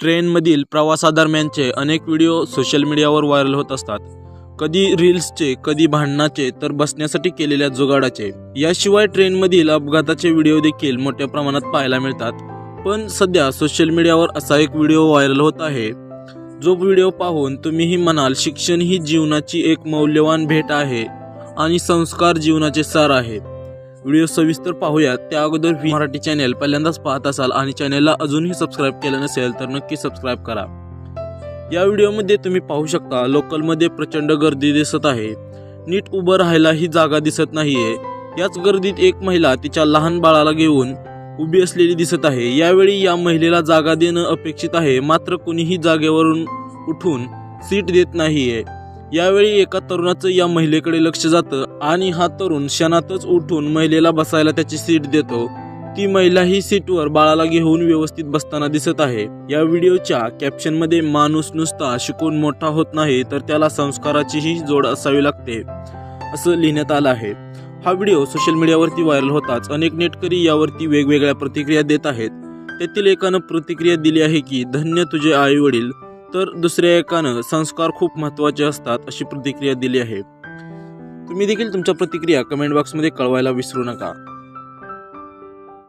ट्रेनमधील प्रवासादरम्यानचे अनेक video social मीडियावर viral होत असतात. कधी रील्सचे कधी भांडणाचे तर बसण्यासाठी केलेल्या जुगाडाचे. याशिवाय ट्रेनमधील अपघाताचे व्हिडिओ देखील मोठ्या प्रमाणात पाहायला मिळतात. पण सध्या सोशल मीडियावर असा एक व्हिडिओ व्हायरल होत आहे. जो व्हिडिओ पाहून तुम्हीही म्हणाल शिक्षण ही जीवनाची एक मौल्यवान भेट आहे आणि संस्कार जीवनाचे सार आहे व्हिडिओ सविस्तर पाहूयात. त्या अगोदर व्ही मराठी चॅनेल पहिल्यांदाच पाहत असाल आणि चॅनेलला अजूनही सबस्क्राईब केलं नसेल तर नक्की सबस्क्राईब करा. या व्हिडिओमध्ये तुम्ही पाहू शकता लोकलमध्ये प्रचंड गर्दी दिसत आहे. नीट उभं राहायला ही जागा दिसत नाहीये. याच गर्दीत एक महिला तिच्या लहान बाळाला घेऊन उभी असलेली दिसत आहे. यावेळी या महिलेला जागा देणं अपेक्षित आहे मात्र कुणीही जागेवरून उठून सीट देत नाहीये. यावेळी एका तरुणाचं या महिलेकडे लक्ष जातं आणि हा तरुण क्षणातच उठून महिलेला बसायला त्याची सीट देतो. ती महिला ही सीटवर बाळाला घेऊन व्यवस्थित बसताना दिसत आहे. या व्हिडिओच्या कॅप्शनमध्ये माणूस नुसता शिकून मोठा होत नाही तर त्याला संस्काराचीही जोड असावी लागते असं लिहिण्यात आलं आहे. हा व्हिडिओ सोशल मीडियावरती व्हायरल होताच. अनेक नेटकरी यावरती वेगवेगळ्या प्रतिक्रिया देत आहेत. त्यातील एकानं प्रतिक्रिया दिली आहे की धन्य तुझे आई वडील तर दुसऱ्या एकानं संस्कार खूप महत्त्वाचे असतात अशी प्रतिक्रिया दिली आहे. तुम्ही देखील तुमच्या प्रतिक्रिया कमेंट बॉक्समध्ये कळवायला विसरू नका.